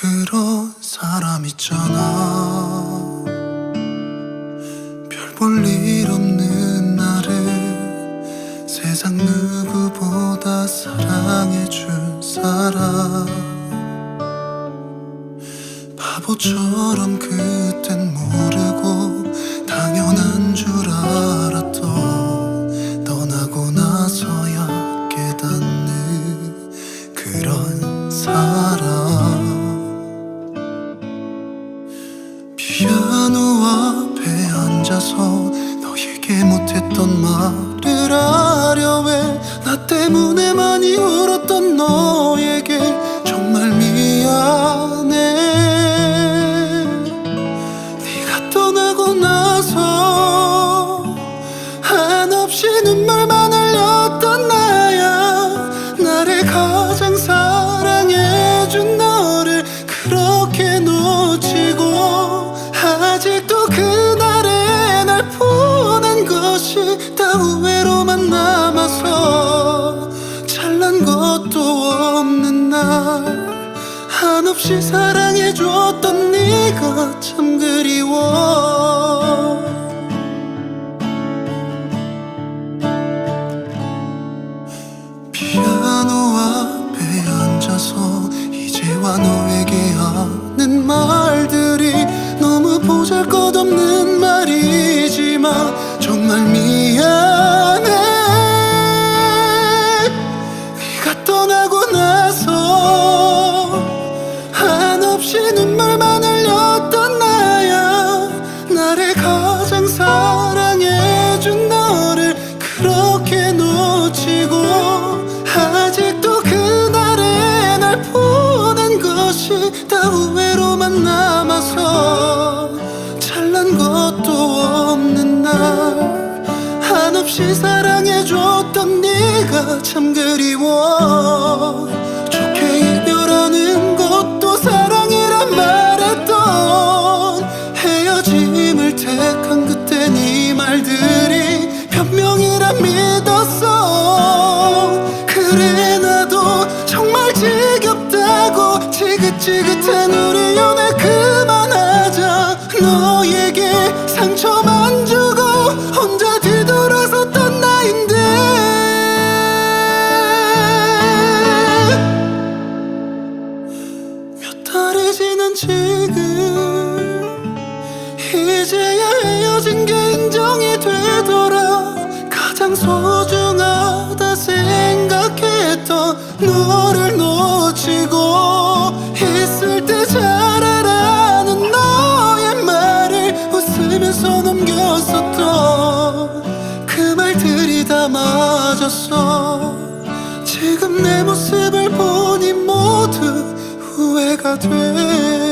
그런 사람 있잖아. 별 볼 일 없는 나를 세상 누구보다 사랑해줄 사람. 바보처럼 그땐 모르 피아노 앞에 앉아서 너에게 못했던 말을 하려 해. 나 때문에 많이 울었던 너에게 정말 미안해. 네가 떠나고 나서 한없이 눈물 잘난 것도 없는 날 한없이 사랑해줬던 네가 참 그리워. 피아노 앞에 앉아서 이제와 너에게 하는 말들이 너무 보잘것없는 말이지만 정말 미 잘난 것도 없는 날. 한없이 사랑해줬던 네가 참 그리워. 좋게 이별하는 것도 사랑이란 말했던 헤어짐을 택한 그때 네 말들이 변명이란 믿었어. 그래 나도 정말 지겹다고 지긋지긋한 우리 연애 그 지금 이제야 헤어진 게 인정이 되더라. 가장 소중하다 생각했던 너를 놓치고 있을 때잘 알아는 너의 말을 웃으면서 넘겼었던 그 말들이 다 맞았어. 지금 내 모습을 보니 모두 후회가 돼